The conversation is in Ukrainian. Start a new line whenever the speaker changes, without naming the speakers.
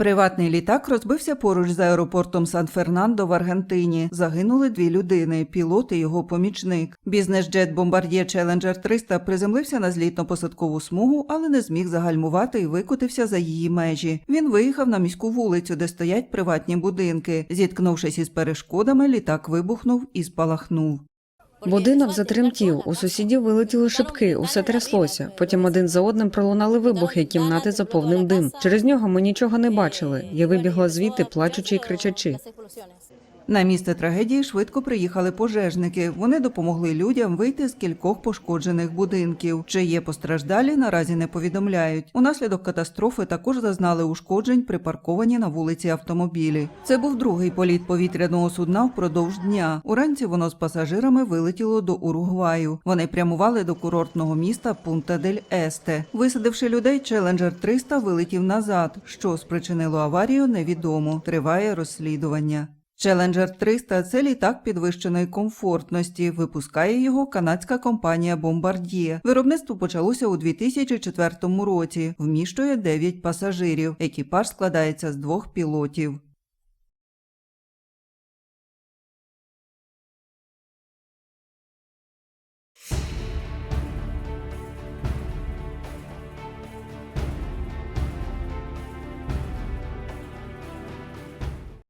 Приватний літак розбився поруч з аеропортом Сан-Фернандо в Аргентині. Загинули дві людини пілот і його помічник. Бізнес-джет бомбард'є Challenger 300 приземлився на злітно-посадкову смугу, але не зміг загальмувати і викотився за її межі. Він виїхав на міську вулицю, де стоять приватні будинки. Зіткнувшись із перешкодами, літак вибухнув і спалахнув.
Будинок затремтів, у сусідів вилетіли шибки, усе тряслося. Потім один за одним пролунали вибухи, кімнати заповнив дим. Через нього ми нічого не бачили. Я вибігла звідти, плачучи і кричачи.
На місце трагедії швидко приїхали пожежники. Вони допомогли людям вийти з кількох пошкоджених будинків. Чи є постраждалі, наразі не повідомляють. Унаслідок катастрофи також зазнали ушкоджень, припарковані на вулиці автомобілі. Це був другий політ повітряного судна впродовж дня. Уранці воно з пасажирами вилетіло до Уругваю. Вони прямували до курортного міста Пунта дель Есте. Висадивши людей, Челенджер 300 вилетів назад. Що спричинило аварію, невідомо. Триває розслідування. Challenger 300 – це літак підвищеної комфортності. Випускає його канадська компанія Bombardier. Виробництво почалося у 2004 році. Вміщує 9 пасажирів. Екіпаж складається з двох пілотів.